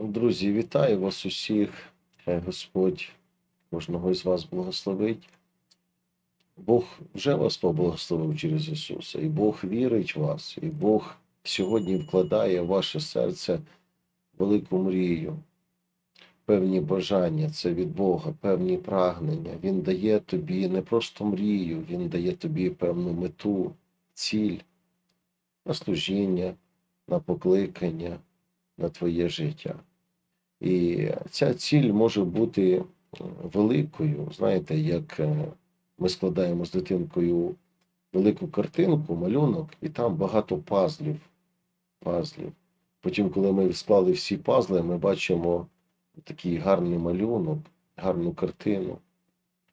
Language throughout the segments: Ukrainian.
Друзі, вітаю вас усіх. Хай Господь кожного із вас благословить. Бог вже вас поблагословив через Ісуса, і Бог вірить в вас, і Бог сьогодні вкладає в ваше серце велику мрію, певні бажання, це від Бога, певні прагнення. Він дає тобі не просто мрію, Він дає тобі певну мету, ціль на служіння, на покликання, на твоє життя. І ця ціль може бути е, великою. Знаєте, як е, ми складаємо з дитинкою велику картинку, малюнок, і там багато пазлів. пазлів. Потім, коли ми склали всі пазли, ми бачимо такий гарний малюнок, гарну картину.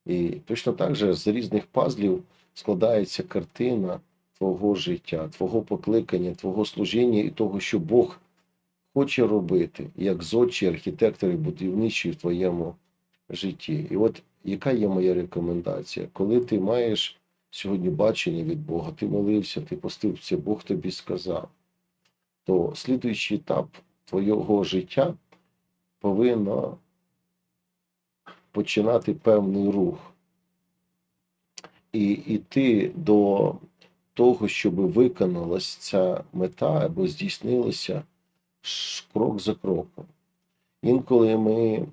І точно так же з різних пазлів складається картина твого життя, твого покликання, твого служіння і того, що Бог хоче робити, як зодчий архітектор і будівничий в твоєму житті. І от яка є моя рекомендація? Коли ти маєш сьогодні бачення від Бога, ти молився, ти постився, Бог тобі сказав, то слідуючий етап твого життя повинно починати певний рух. І йти до того, щоб виконалась ця мета або здійснилося крок за кроком. Інколи ми,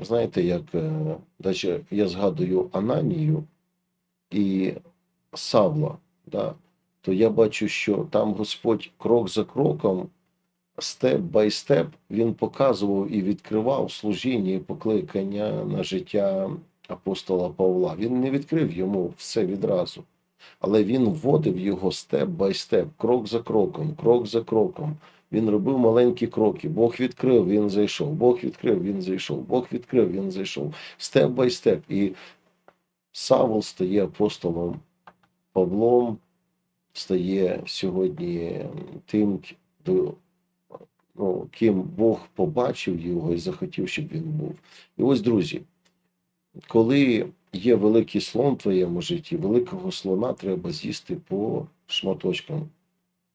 знаєте, як е, даже я згадую Ананію і Савла, да, то я бачу, що там Господь крок за кроком, степ бай степ, він показував і відкривав служіння і покликання на життя апостола Павла. Він не відкрив йому все відразу. Але він вводив його степ бай степ, крок за кроком, крок за кроком. Він робив маленькі кроки. Бог відкрив, він зайшов. Бог відкрив, він зайшов. Бог відкрив, він зайшов. Степ бай степ. І Савол стає апостолом Павлом, стає сьогодні тим, до- ну, ким Бог побачив його і захотів, щоб він був. І ось, друзі, коли є великий слон в твоєму житті, великого слона треба з'їсти по шматочкам,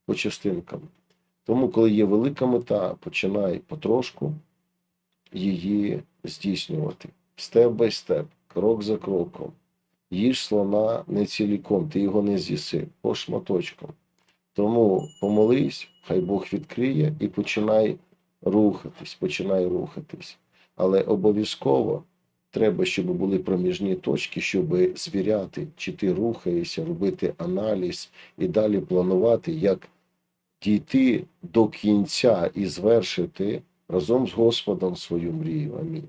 по частинкам. Тому, коли є велика мета, починай потрошку її здійснювати. Степ бай степ, крок за кроком. Їж слона не ціліком, ти його не з'їси, по шматочкам. Тому помолись, хай Бог відкриє і починай рухатись, починай рухатись. Але обов'язково треба, щоб були проміжні точки, щоб звіряти, чи ти рухаєшся, робити аналіз і далі планувати, як дійти до кінця і звершити разом з Господом свою мрію. Амінь.